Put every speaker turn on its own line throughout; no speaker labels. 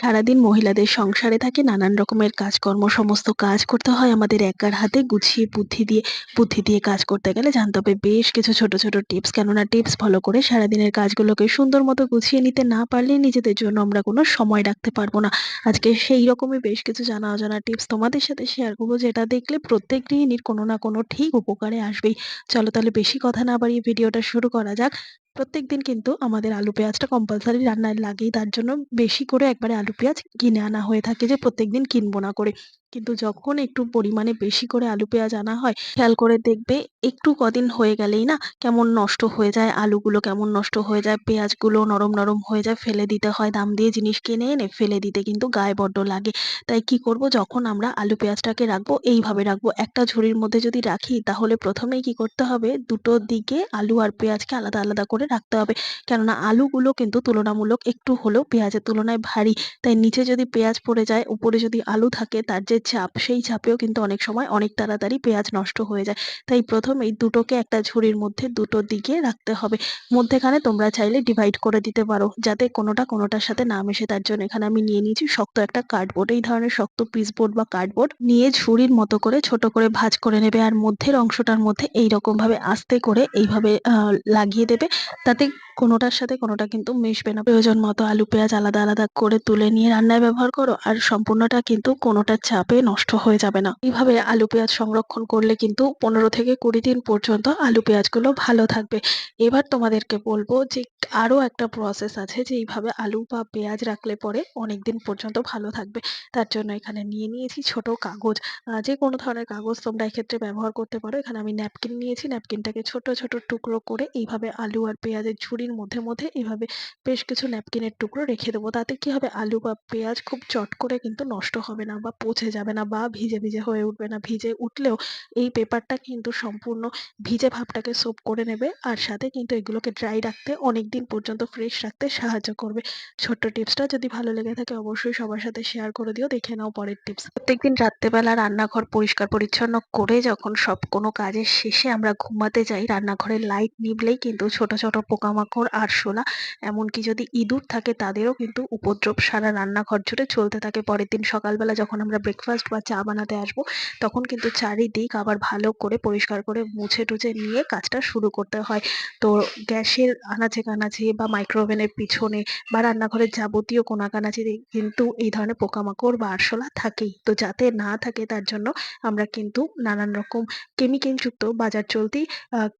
সারাদিন মহিলাদের সংসারে থাকে, নানান রকমের কাজকর্ম, সমস্ত কাজ করতে হয় আমাদের একার হাতে, গুছিয়ে, বুদ্ধি দিয়ে বুদ্ধি দিয়ে কাজ করতে গেলে জানতে হবে বেশ কিছু ছোট ছোট টিপস। কেননা টিপস ফলো করে সারাদিনের কাজগুলোকে সুন্দর মতো গুছিয়ে নিতে না পারলে নিজেদের জন্য আমরা কোনো সময় রাখতে পারব না। আজকে সেই রকমই বেশ কিছু জানা অজানা টিপস তোমাদের সাথে শেয়ার করব, যেটা দেখলে প্রত্যেক গৃহিণীর কোনো না কোনো ঠিক উপকারে আসবেই। চলো তাহলে বেশি কথা না বাড়িয়ে ভিডিওটা শুরু করা যাক। প্রত্যেকদিন কিন্তু আমাদের আলু পেঁয়াজটা কম্পালসারি রান্নায় লাগেই তার জন্য বেশি করে একবারে আলু পেঁয়াজ কিনে আনা হয়ে থাকে যে প্রত্যেক দিন কিনবো না করে। কিন্তু যখন একটু পরিমাণে বেশি করে আলু পেঁয়াজ আনা হয়, খেয়াল করে দেখবে একটু কদিন হয়ে গেলেই না কেমন নষ্ট হয়ে যায়, আলুগুলো কেমন নষ্ট হয়ে যায়, পেঁয়াজগুলো নরম নরম হয়ে যায়, ফেলে দিতে হয়, দাম দিয়ে জিনিস কিনে এনে ফেলে দিতে কিন্তু গায়ে বড্ড লাগে। তাই কি করব? যখন আমরা আলু পেঁয়াজটাকে রাখব, এইভাবে রাখব। একটা ঝুড়ির মধ্যে যদি রাখি, তাহলে প্রথমেই কি করতে হবে? দুটো দিকে আলু আর পেঁয়াজকে আলাদা আলাদা করে রাখতে হবে। কেননা আলুগুলো কিন্তু তুলনামূলক একটু হলেও পেঁয়াজের তুলনায় ভারী। তাই নিচে যদি পেঁয়াজ পড়ে যায়, উপরে যদি আলু থাকে, তার যে চাপ, সেই চাপেও কিন্তু অনেক সময় অনেক তাড়াতাড়ি পেঁয়াজ নষ্ট হয়ে যায়। তাই প্রথম এই দুটোকে একটা ঝুড়ির মধ্যে দুটো দিকে রাখতে হবে। মধ্যেখানে তোমরা চাইলে ডিভাইড করে দিতে পারো, যাতে কোনোটা কোনোটার সাথে না মেশে। তার জন্য এখানে আমি নিয়ে নিয়েছি শক্ত একটা কার্ডবোর্ড এই ধরনের শক্ত পিসবোর্ড বা কার্ডবোর্ড নিয়ে ঝুড়ির মতো করে ছোট করে ভাঁজ করে নেবে আর মধ্যের অংশটার মধ্যে এই রকম ভাবে আস্তে করে এইভাবে লাগিয়ে দেবে। তাতে কোনোটার সাথে কোনোটা কিন্তু মিশবে না। প্রয়োজন মতো আলু, পেঁয়াজ আলাদা আলাদা করে তুলে নিয়ে রান্নায় ব্যবহার করো। আর সম্পূর্ণটা কিন্তু কোনোটার চাপে নষ্ট হয়ে যাবে না। এইভাবে আলু পেঁয়াজ সংরক্ষণ করলে কিন্তু পনেরো থেকে কুড়ি দিন পর্যন্ত আলু পেঁয়াজগুলো ভালো থাকবে। এবার তোমাদেরকে বলব যে আরও একটা প্রসেস আছে যে এইভাবে আলু বা পেঁয়াজ রাখলে পরে অনেক দিন পর্যন্ত ভালো থাকবে। তার জন্য এখানে নিয়ে নিয়েছি ছোট কাগজ। যে কোনো ধরনের কাগজ তোমরা এক্ষেত্রে ব্যবহার করতে পারো। এখানে আমি ন্যাপকিন নিয়েছি। ন্যাপকিনটাকে ছোট ছোট টুকরো করে এইভাবে আলু আর পেঁয়াজের ঝুড়ির মধ্যে মধ্যে এইভাবে বেশ কিছু ন্যাপকিনের টুকরো রেখে দেবো। তাতে কি হবে? আলু বা পেঁয়াজ খুব চট করে কিন্তু নষ্ট হবে না বা পচে যাবে না বা ভিজে ভিজে হয়ে উঠবে না। ভিজে উঠলেও এই পেপারটা কিন্তু সম্পূর্ণ ভিজে ভাবটাকে সোপ করে নেবে আর সাথে কিন্তু এগুলোকে ড্রাই রাখতে অনেক দিন পর্যন্ত ফ্রেশ রাখতে সাহায্য করবে। ছোট্ট টিপসটা যদি ভালো লেগে থাকে অবশ্যই সবার সাথে শেয়ার করে দিও। দেখে নাও পরের টিপস প্রত্যেকদিন রাত্রেবেলা রান্নাঘর পরিষ্কার পরিচ্ছন্ন করে যখন সব কোনো কাজের শেষে আমরা ঘুমাতে যাই রান্নাঘরের লাইট নিভলেই কিন্তু ছোট ছোট পোকামাকড় আরশোলা এমনকি যদি ইঁদুর থাকে তাদেরও কিন্তু উপদ্রব সারা রান্নাঘর জুড়ে চলতে থাকে। পরের দিন সকালবেলা যখন আমরা ব্রেকফাস্ট বা চা বানাতে আসব, তখন কিন্তু চারিদিক আবার ভালো করে পরিষ্কার করে মুছে টুছে নিয়ে কাজটা শুরু করতে হয়। তো গ্যাসের আনাচে কানাচে বা মাইক্রোওভেনের পিছনে বা রান্নাঘরের যাবতীয় কোনাকানাচিতে কিন্তু এই ধরনের পোকামাকড় বা আরশোলা থাকেই। তো যাতে না থাকে তার জন্য আমরা কিন্তু নানান রকম কেমিক্যালযুক্ত বাজার চলতি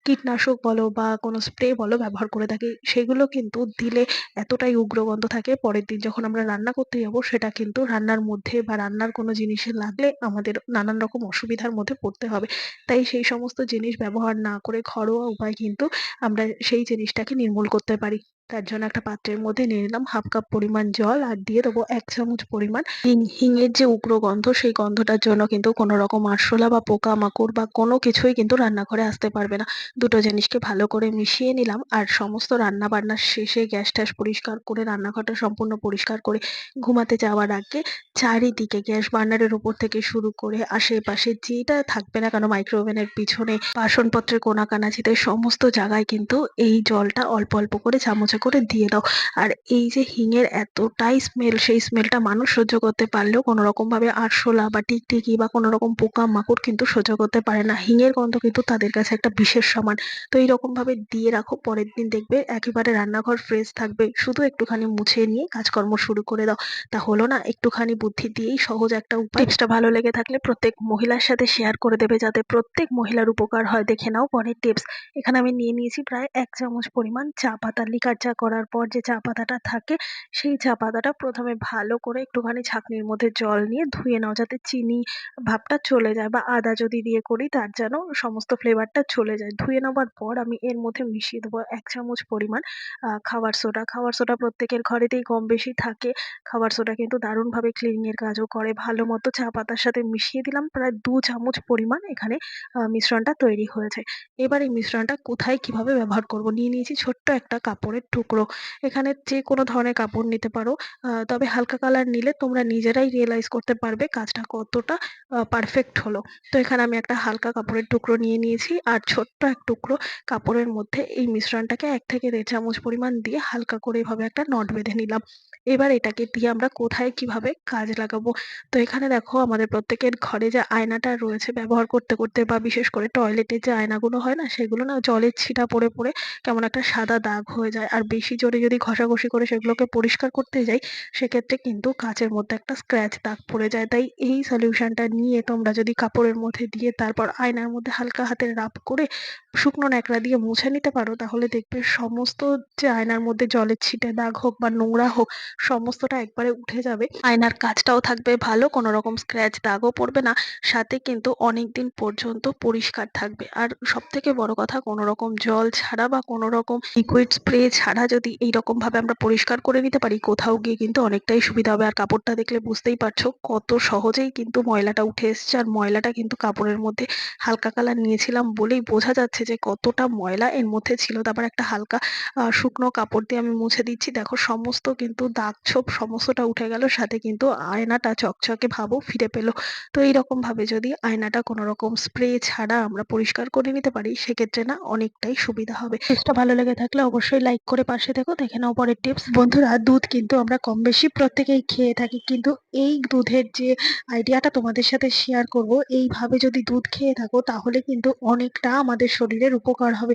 কীটনাশক বলো বা কোনো স্প্রে বলো ব্যবহার করে থাকি, সেগুলো কিন্তু দিলে এতটাই উগ্র গন্ধ থাকে। পরের দিন যখন আমরা রান্না করতে যাব, সেটা কিন্তু রান্নার মধ্যে বা রান্নার কোনো জিনিসে লাগলে আমাদের নানান রকম অসুবিধার মধ্যে পড়তে হবে। তাই সেই সমস্ত জিনিস ব্যবহার না করে ঘরোয়া উপায় কিন্তু আমরা সেই জিনিসটাকে নির্মূল করতে পারি। তার জন্য একটা পাত্রের মধ্যে নিয়ে নিলাম হাফ কাপ পরিমাণ জল আর দিয়ে দেবো এক চামচ পরিমাণ হিং। হিঙের যে উগ্র গন্ধ, সেই গন্ধটার জন্য কিন্তু কোনো রকম আরশোলা বা পোকা মাকড় বা কোনো কিছুই কিন্তু রান্নাঘরে আসতে পারবে না। দুটো জিনিসকে ভালো করে মিশিয়ে নিলাম আর সমস্ত রান্না বান্নার শেষে গ্যাস ট্যাস পরিষ্কার করে, রান্নাঘরটা সম্পূর্ণ পরিষ্কার করে ঘুমাতে যাওয়ার আগে চারিদিকে গ্যাস বার্নারের উপর থেকে শুরু করে আশেপাশে যেটা থাকবে না কেন মাইক্রোওভেনের পিছনে, বাসনপত্রের কোনা কোনাকানাচিতে সমস্ত জায়গায় কিন্তু এই জলটা অল্প অল্প করে চামচে করে দিয়ে দাও। আর এই যে হিঙের এতটাই স্মেল সেই স্মেলটা মানুষ সহ্য করতে পারলেও কোনো রকম ভাবে আরশোলা বা টিকটিকি বা কোনো রকম পোকা মাকড় কিন্তু সহ্য করতে পারে না। হিঙের গন্ধ কিন্তু তাদের কাছে একটা বিশেষ সমান। তো এইরকম ভাবে দিয়ে রাখো, পরের দিন দেখবে একেবারে রান্নাঘর ফ্রেশ থাকবে। শুধু একটুখানি মুছে নিয়ে কাজকর্ম শুরু করে দাও। তা হলো না, একটুখানি বুদ্ধি দিয়েই সহজ একটা উপায়। টিপসটা ভালো লেগে থাকলে প্রত্যেক মহিলার সাথে শেয়ার করে দেবে যাতে প্রত্যেক মহিলার উপকার হয়। দেখে নাও পরের টিপস এখানে আমি নিয়ে নিয়েছি প্রায় এক চামচ পরিমাণ চা পাতা। লিকার চা করার পর যে চা পাতাটা থাকে, সেই চা পাতাটা প্রথমে ভালো করে একটুখানি ছাঁকনির মধ্যে জল নিয়ে ধুয়ে নাও যাতে চিনি ভাবটা চলে যায় বা আদা যদি দিয়ে করি তার যেন সমস্ত ফ্লেভারটা চলে যায়। ধুয়ে নেওয়ার পর আমি এর মধ্যে মিশিয়ে দেবো এক চামচ পরিমাণ খাবার সোডা। খাবার সোডা প্রত্যেকের ঘরেতেই কম বেশি থাকে। খাবার সোডা কিন্তু দারুণভাবে ক্লিনিংয়ের কাজও করে। ভালো মতো চা পাতার সাথে মিশিয়ে দিলাম প্রায় দু চামচ পরিমাণ এখানে মিশ্রণটা তৈরি হয়েছে। এবার এই মিশ্রণটা কোথায় কীভাবে ব্যবহার করব? নিয়ে নিয়েছি ছোট্ট একটা কাপড়ের টুকরো। এখানে যে কোনো ধরনের কাপড় নিতে পারো। তবে হালকা কালার নিলে তোমরা নিজেরাই রিয়েলাইজ করতে পারবে কাজটা কতটা পারফেক্ট হলো। তো এখানে আমি একটা হালকা কাপড়ের টুকরো নিয়ে নিয়েছি আর ছোট্ট এক টুকরো কাপড়ের মধ্যে এই মিশ্রণটাকে এক থেকে দেড় চামচ পরিমাণ দিয়ে হালকা করে এভাবে একটা নট বেঁধে নিলাম। এবার এটাকে দিয়ে আমরা কোথায় কীভাবে কাজে লাগাবো? তো এখানে দেখো আমাদের প্রত্যেকের ঘরে যে আয়নাটা রয়েছে ব্যবহার করতে করতে বা বিশেষ করে টয়লেটের যে আয়নাগুলো হয় না, সেগুলো না জলের ছিটা পড়ে পড়ে কেমন একটা সাদা দাগ হয়ে যায়। আর বেশি জোরে যদি ঘষাঘষি করে সেগুলোকে পরিষ্কার করতে যাই, সেক্ষেত্রে কিন্তু কাঁচের মধ্যে একটা স্ক্র্যাচ দাগ পড়ে যায়। তাই এই সলিউশনটা নিয়ে তোমরা যদি কাপড়ের মধ্যে দিয়ে তারপর আয়নার মধ্যে হালকা হাতে রাব করে শুকনো ন্যাকড়া দিয়ে মুছে নিতে পারো, তাহলে দেখবে সমস্ত যে আয়নার মধ্যে জলের ছিটে দাগ হোক বা নোংরা হোক, সমস্তটা একবারে উঠে যাবে। আয়নার কাজটাও থাকবে ভালো, কোনো রকম স্ক্র্যাচ দাগও পড়বে না, সাথে কিন্তু অনেকদিন পর্যন্ত পরিষ্কার থাকবে। আর সব থেকে বড় কথা, কোনো রকম জল ছাড়া বা কোনো রকম লিকুইড স্প্রে ছাড়া যদি এইরকম ভাবে আমরা পরিষ্কার করে নিতে পারি, কোথাও গিয়ে কিন্তু অনেকটাই সুবিধা হবে। আর কাপড়টা দেখলে বুঝতেই পারছ কত সহজেই কিন্তু ময়লাটা উঠে এসছে। আর ময়লাটা কিন্তু কাপড়ের মধ্যে হালকা কালার নিয়েছিলাম বলেই বোঝা যাচ্ছে যে কতটা ময়লা এর মধ্যে ছিল। তারপর একটা হালকা শুকনো কাপড় দিয়ে আমি মুছে দিচ্ছি। দেখো সমস্ত কিন্তু দাগ ছোপ সমস্তটা উঠে গেল, সাথে কিন্তু আয়নাটা চকচকে ভাবও ফিরে পেল। তো এইরকম ভাবে যদি আয়নাটা কোনো রকম স্প্রে ছাড়া আমরা পরিষ্কার করে নিতে পারি, সেক্ষেত্রে না অনেকটাই সুবিধা হবে। ভালো লেগে থাকলে অবশ্যই লাইক করে পাশে দেখো, দেখে নাও পরের টিপস বন্ধুরা, দুধ কিন্তু আমরা কম বেশি প্রত্যেকেই খেয়ে থাকি, কিন্তু এই দুধের যে আইডিয়াটা তোমাদের সাথে শেয়ার করব, এইভাবে যদি দুধ খেয়ে থাকো, তাহলে কিন্তু অনেকটা আমাদের শরীরের উপকার হবে।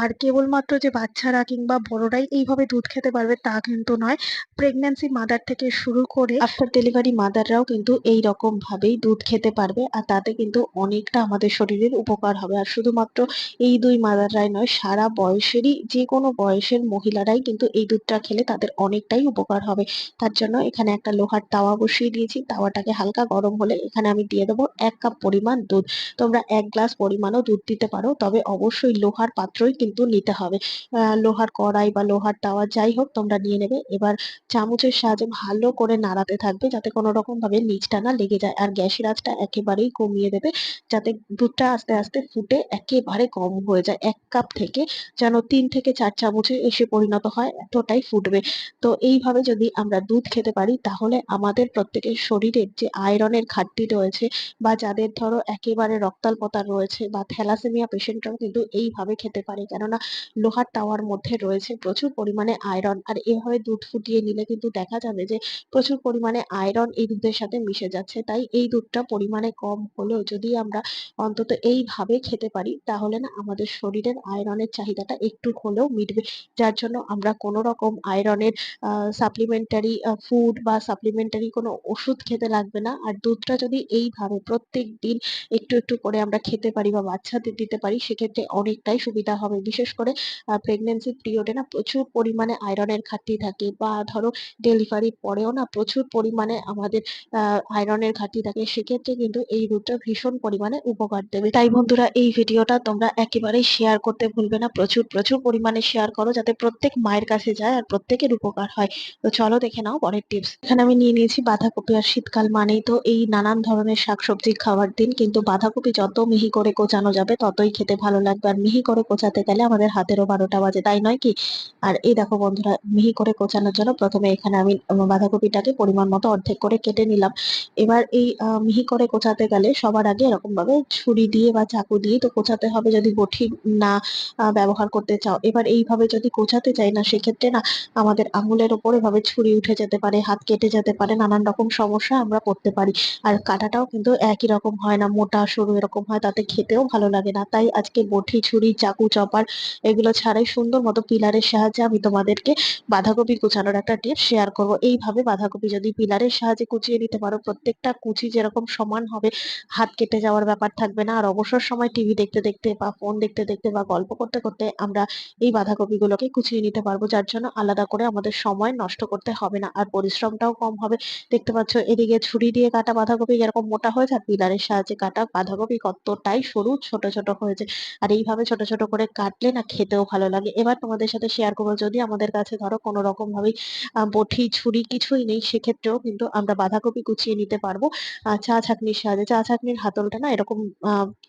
আর কেবলমাত্র যে বাচ্চারা কিংবা বড়রাই এইভাবে দুধ খেতে পারবে, তা কিন্তু নয়। প্রেগন্যান্সি মাদার থেকে শুরু করে আফটার ডেলিভারি মাদাররাও কিন্তু এই রকম ভাবেই দুধ খেতে পারবে, আর তাতে কিন্তু অনেকটা আমাদের শরীরের উপকার হবে। আর শুধুমাত্র এই দুই মাদাররাই নয়, সারা বয়সেরই যে কোনো বয়সের মহিলারাই কিন্তু এই দুধটা খেলে তাদের অনেকটাই উপকার হবে। তার জন্য এখানে একটা লোহার তাওয়া বসিয়ে দিয়েছি। তাওয়াটাকে হালকা গরম হলে এখানে আমি দিয়ে দেবো এক কাপ পরিমাণ দুধ। তোমরা এক গ্লাস পরিমাণও দুধ দিতে পারো, তবে অবশ্যই লোহার পাত্রই কিন্তু নিতে হবে। লোহার কড়াই বা লোহার তাওয়া যাই হোক তোমরা নিয়ে নেবে। এবার চামচের সাহায্যে ভালো করে নাড়াতে থাকবে যাতে কোনো রকম ভাবে নিচটা না লেগে যায়। আর গ্যাসের আঁচটা একেবারেই কমিয়ে দেবে যাতে দুধটা আস্তে আস্তে ফুটে একেবারে কম হয়ে যায়। এক কাপ থেকে যেন তিন থেকে চার চামচে এসে পরিণত হয়, এতটাই ফুটবে। তো এইভাবে যদি আমরা দুধ খেতে পারি, তাহলে আমাদের প্রত্যেকের শরীরের যে আয়রনের ঘাটতি রয়েছে বা যাদের ধরো একেবারে রক্তাল্পতা রয়েছে বা থ্যালাসেমিয়া পেশেন্টরাও কিন্তু এইভাবে খেতে পারে। কেননা লোহার তাওয়ার মধ্যে রয়েছে প্রচুর পরিমাণে আয়রন। আর এভাবে দুধ ফুটিয়ে নিলে কিন্তু দেখা যাবে যে প্রচুর পরিমাণে আয়রন এই দুধের সাথে মিশে যাচ্ছে। তাই এই দুধটা পরিমাণে কম হলেও যদি আমরা অন্তত এইভাবে খেতে পারি, তাহলে না আমাদের শরীরের আয়রনের চাহিদাটা একটু হলেও মিটবে। যার জন্য আমরা কোনো রকম আয়রনের সাপ্লিমেন্টারি ফুড বা সাপ্লিমেন্টারি কোনো ওষুধ খেতে লাগবে না। আর দুধটা যদি এইভাবে প্রত্যেক দিন একটু একটু করে আমরা খেতে পারি বা বাচ্চাদের দিতে পারি, সেক্ষেত্রে অনেকটাই সুবিধা হবে। বিশেষ করে প্রেগনেন্সি পিরিয়ডে না প্রচুর পরিমাণে আয়রনের ঘাটতি থাকে বা ধরো ডেলিভারির পরেও না প্রচুর পরিমাণে আমাদের আয়রনের ঘাটতি থাকে, সেক্ষেত্রে কিন্তু এই দুধটা ভীষণ পরিমাণে উপকার দেবে। তাই বন্ধুরা, এই ভিডিওটা তোমরা একেবারেই শেয়ার করতে ভুলবে না। প্রচুর প্রচুর পরিমাণে শেয়ার করো যাতে প্রত্যেক মায়ের কাছে যায় আর প্রত্যেকের উপকার হয়। তো চলো দেখে নাও পরের টিপস এখানে আমি নিয়ে নিয়েছি বাঁধাকপি আর শীতকাল মানেই তো এই নানান ধরনের শাকসবজি খাওয়ার দিন। কিন্তু বাঁধাকপি যত মিহি করে কোচানো যাবে, ততই খেতে ভালো লাগবে। আর মিহি করে কোচাতে গেলে আমাদের হাতেরও বারোটা বাজে, তাই নয় কি? আর এই দেখো বন্ধুরা, মিহি করে কোচানোর জন্য প্রথমে এখানে আমি বাঁধাকপিটাকে পরিমাণ মতো অর্ধেক করে কেটে নিলাম। এবার এই মিহি করে কোচাতে গেলে সবার আগে এরকম ভাবে ছুরি দিয়ে বা চাকু দিয়ে তো কোচাতে হবে যদি বটি না ব্যবহার করতে চাও। এবার এইভাবে যদি কোচাতে চাই না, সেক্ষেত্রে না আমাদের আঙুলের ওপর এভাবে ছুরি উঠে যেতে পারে, হাত কেটে যেতে পারে, নানান রকম সমস্যা আমরা পড়তে পারি। আর কাটাটাও কিন্তু একই রকম হয় না, মোটা, সরু এরকম হয়, তাতে খেতেও ভালো লাগে না। তাই আজকে বটি, ছুরি, চাকু, চপার এগুলো ছাড়াই সুন্দর মতো পিলারের সাহায্যে আমি তোমাদেরকে বাঁধাকপি কুচানোর একটা টিপস শেয়ার করব। এইভাবে বাঁধাকপি যদি পিলারের সাহায্যে কুচিয়ে নিতে পারো, প্রত্যেকটা কুচি যেরকম সমান হবে, হাত কেটে যাওয়ার ব্যাপার থাকবে না। আর অবসর সময় টিভি দেখতে দেখতে বা ফোন দেখতে দেখতে বা গল্প করতে করতে আমরা এই বাঁধাকপি কুচিয়ে নিতে পারব, যার জন্য আলাদা করে আমাদের সময় নষ্ট করতে হবে না। আর পরিশ্রমটাও কম হবে। দেখতে পাচ্ছ, এদিকে ছুরি দিয়ে কাটা বাঁধাকপি যেরকম মোটা হয়েছে আর পিলারের সাহায্যে কাটা বাঁধাকপি কতটাই সরু, ছোট ছোট হয়েছে আর এইভাবে ছোট ছোট করে কাটলে না খেতেও ভালো লাগে। এবার তোমাদের সাথে শেয়ার করব, যদি আমাদের কাছে ধরো কোনো রকম ভাবে বটি, ছুরি কিছুই নেই, সেক্ষেত্রেও কিন্তু আমরা বাঁধাকপি কুচিয়ে নিতে পারব। চা ছাঁকনির সাহায্যে, চা ছাঁকনির হাতলটা না এরকম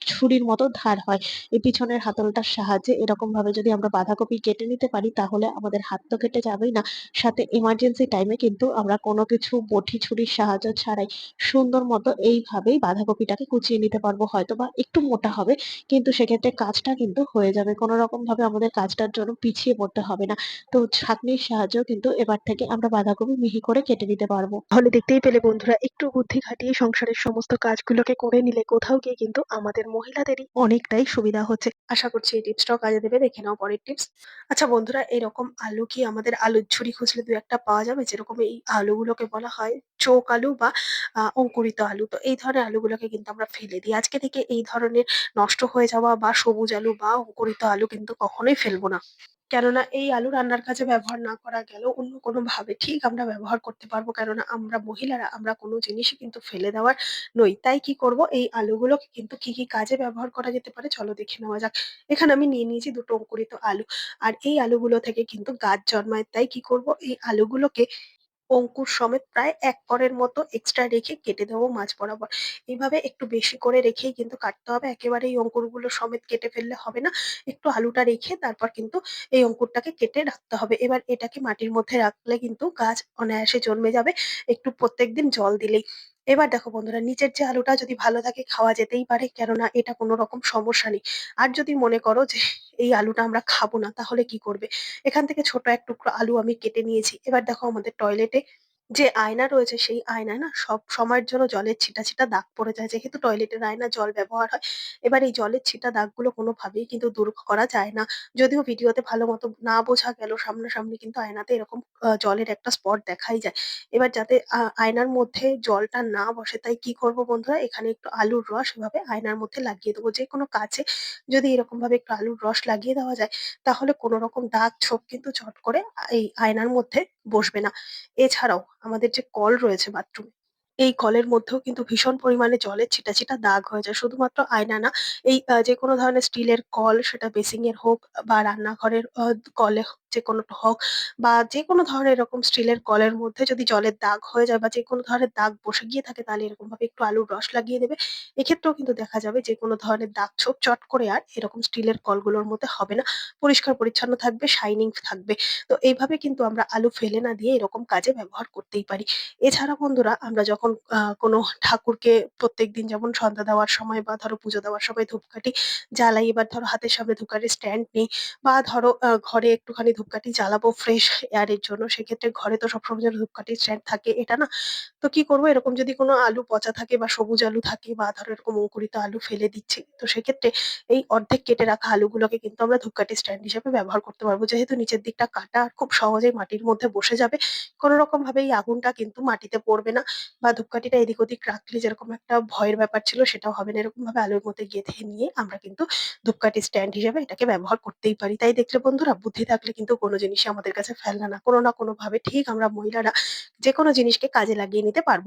ছুরির মতো ধার হয়। এই পিছনের হাতলটার সাহায্যে এরকম ভাবে যদি আমরা বাঁধাকপি কেটে নিতে পারি
পারি তাহলে আমাদের হাত তো কেটে যাবেই না। সাথে এমার্জেন্সি টাইমে কিন্তু আমরা কোনো কিছু বটি ছুরির সাহায্য ছাড়াই সুন্দর মতো এইভাবেই বাঁধাকপিটাকে কুচিয়ে নিতে পারব। হয়তো বা একটু মোটা হবে, কিন্তু সেক্ষেত্রে কাজটা কিন্তু হয়ে যাবে। কোনো রকম ভাবে আমাদের কাজটার জন্য পিছিয়ে পড়তে হবে না। তো ছাঁকনির সাহায্যেও কিন্তু এবার থেকে আমরা বাঁধাকপি মিহি করে কেটে নিতে পারব। তাহলে দেখতেই পেলে বন্ধুরা, একটু বুদ্ধি খাটিয়ে সংসারের সমস্ত কাজগুলোকে করে নিলে কোথাও গিয়ে কিন্তু আমাদের মহিলাদেরই অনেকটাই সুবিধা হচ্ছে। আশা করছি এই টিপসটাও কাজে দেবে। দেখে নাও পরের টিপস আচ্ছা বন্ধুরা এরকম আলু কি আমাদের আলুর ঝুড়ি খুঁজলে দু একটা পাওয়া যাবে? যেরকম এই আলুগুলোকে বলা হয় চোখ আলু বা অঙ্কুরিত আলু। তো এই ধরনের আলুগুলোকে কিন্তু আমরা ফেলে দিই। আজকে থেকে এই ধরনের নষ্ট হয়ে যাওয়া বা সবুজ আলু বা অঙ্কুরিত আলু কিন্তু কখনোই ফেলব না। কেননা এই আলু রান্নার কাজে ব্যবহার না করা গেলেও অন্য কোনো ভাবে ঠিক আমরা ব্যবহার করতে পারব। কেননা আমরা মহিলারা, আমরা কোনো জিনিসই কিন্তু ফেলে দেওয়ার নই। তাই কি করব? এই আলুগুলোকে কিন্তু কি কি কাজে ব্যবহার করা যেতে পারে? চলো দেখে নেওয়া যাক। এখানে আমি নিয়ে নিয়েছি দুটো অঙ্কুরিত আলু। আর এই আলুগুলো থেকে কিন্তু গাছ জন্মায়। তাই কি করব? এই আলুগুলোকে অঙ্কুর সমেত প্রায় এক করের মতো এক্সট্রা রেখে কেটে দেবো মাঝ বরাবর। এইভাবে একটু বেশি করে রেখেই কিন্তু কাটতে হবে। একেবারে এই অঙ্কুরগুলো সমেত কেটে ফেললে হবে না। একটু আলুটা রেখে তারপর কিন্তু এই অঙ্কুরটাকে কেটে রাখতে হবে। এবার এটাকে মাটির মধ্যে রাখলে কিন্তু গাছ অনায়াসে জন্মে যাবে। একটু প্রত্যেকদিন জল দিলেই। এবার দেখো বন্ধুরা, নিচের যে আলুটা যদি ভালো থাকে খাওয়া যেতেই পারে। কেননা এটা কোনো রকম সমস্যা নেই। আর যদি মনে করো যে এই আলুটা আমরা খাব না, তাহলে কি করবে? এখান থেকে ছোট এক টুকরো আলু আমি কেটে নিয়েছি। এবার দেখো আমাদের টয়লেটে যে আয়না রয়েছে, সেই আয়নায় না সব সময়ের জন্য জলের ছিটা ছিটা দাগ পড়ে যায়। যেহেতু টয়লেটের আয়না জল ব্যবহার হয়, এবার এই জলের ছিটা দাগগুলো কোনোভাবেই কিন্তু দূর করা যায় না। যদিও ভিডিওতে ভালো মতো না বোঝা গেল, সামনাসামনি কিন্তু আয়নাতে এরকম জলের একটা স্পট দেখাই যায়। এবার যাতে আয়নার মধ্যে জলটা না বসে, তাই কি করব বন্ধুরা? এখানে একটু আলুর রস এভাবে আয়নার মধ্যে লাগিয়ে দেবো। যে কোনো কাছে যদি এরকম ভাবে একটু আলুর রস লাগিয়ে দেওয়া যায়, তাহলে কোনো রকম দাগ ছোপ কিন্তু চট করে এই আয়নার মধ্যে বসবে না। এছাড়াও আমাদের যে কল রয়েছে বাথরুমে, এই কলের মধ্যেও কিন্তু ভীষণ পরিমাণে জলের ছিটা ছিটা দাগ হয়ে যায়। শুধুমাত্র আয়না না, এই যে কোনো ধরনের স্টিলের কল, সেটা বেসিং এর হোক বা রান্নাঘরের কলে যে কোনো হোক বা যে কোনো ধরনের এরকম স্টিলের কলের মধ্যে যদি জলের দাগ হয়ে যায় বা যে কোনো ধরনের দাগ বসে গিয়ে থাকে তাহলে এরকম ভাবে একটু আলুর রস লাগিয়ে দেবে। এক্ষেত্রেও কিন্তু দেখা যাবে যে কোনো ধরনের দাগ ছোপ চট করে আর এরকম স্টিলের কলগুলোর মধ্যে হবে না। পরিষ্কার পরিচ্ছন্ন থাকবে শাইনিং থাকবে। তো এইভাবে কিন্তু আমরা আলু ফেলে না দিয়ে এরকম কাজে ব্যবহার করতেই পারি। এছাড়া বন্ধুরা আমরা যখন কোনো ঠাকুরকে প্রত্যেকদিন যেমন সন্ধ্যা দেওয়ার সময় বা ধরো পুজো দেওয়ার সময় ধূপকাঠি জ্বালাই এবার ধরো হাতের সামনে ধূপকাঠির স্ট্যান্ড নেই বা ধরো ঘরে একটুখানি ধূপকাঠি জ্বালাবো ফ্রেশ এয়ারের জন্য। সেক্ষেত্রে ঘরে তো সবসময় যেন ধূপকাঠির স্ট্যান্ড থাকে, এটা না। তো কি করব? এরকম যদি কোনো আলু পচা থাকে বা সবুজ আলু থাকে বা ধরো এরকম অঙ্কুরিত আলু ফেলে দিচ্ছি, তো সেক্ষেত্রে এই অর্ধেক কেটে রাখা আলুগুলোকে কিন্তু আমরা ধূপকাঠি স্ট্যান্ড হিসেবে ব্যবহার করতে পারব। যেহেতু নিচের দিকটা কাটা আর খুব সহজেই মাটির মধ্যে বসে যাবে কোনো রকম ভাবে এই আগুনটা কিন্তু মাটিতে পড়বে না বা ধূপকাঠিটা এদিক ওদিক রাখলে যেরকম একটা ভয়ের ব্যাপার ছিল, সেটাও হবে না। এরকম ভাবে আলুর মধ্যে গেঁথে নিয়ে আমরা কিন্তু ধূপকাঠি স্ট্যান্ড হিসেবে এটাকে ব্যবহার করতেই পারি। তাই দেখলে বন্ধুরা, বুদ্ধি থাকলে কিন্তু কোনো জিনিসই আমাদের কাছে ফেলনা না। কোনো না কোনো ভাবে ঠিক আমরা মহিলারা যে কোনো জিনিসকে কাজে লাগিয়ে নিতে পারব।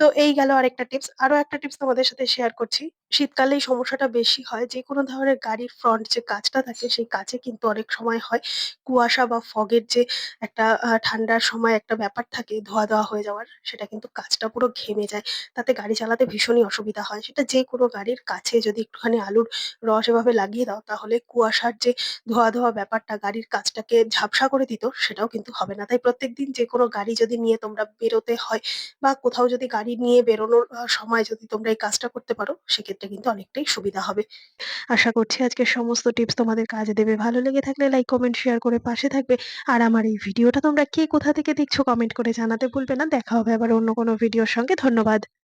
তো এই গেল আরেকটা টিপস। আরও একটা টিপস তোমাদের সাথে শেয়ার করছি। শীতকালে এই সমস্যাটা বেশি হয় যে কোনো ধরনের গাড়ির ফ্রন্ট যে কাজটা থাকে সেই কাঁচে কিন্তু অনেক সময় হয়। কুয়াশা বা ফগের যে একটা ঠান্ডার সময় একটা ব্যাপার থাকে ধোয়া ধোয়া হয়ে যাওয়ার, সেটা কিন্তু কাজটা পুরো ঘেমে যায়। তাতে গাড়ি চালাতে ভীষণই অসুবিধা হয়। সেটা যে কোনো গাড়ির কাছে যদি একটুখানি আলুর রস এভাবে লাগিয়ে দাও, তাহলে কুয়াশার যে ধোয়া ধোয়া ব্যাপারটা গাড়ির কাঁচটাকে ঝাপসা করে দিত, সেটাও কিন্তু হবে না। তাই প্রত্যেকদিন যে কোনো গাড়ি যদি নিয়ে তোমরা বেরোতে হয় বা কোথাও যদি গাড়ি নিয়ে বেরোনোর সময় যদি তোমরা এই কাজটা করতে পারো, সেক্ষেত্রে কিন্তু অনেকটাই সুবিধা হবে। আশা করছি আজকের সমস্ত টিপস তোমাদের কাজে দেবে। ভালো লেগে থাকলে লাইক কমেন্ট শেয়ার করে পাশে থাকবে। আর আমার এই ভিডিওটা তোমরা কে কোথা থেকে দেখছ কমেন্ট করে জানাতে ভুলবে না। দেখা হবে আবার অন্য কোনো ভিডিওর সঙ্গে। ধন্যবাদ।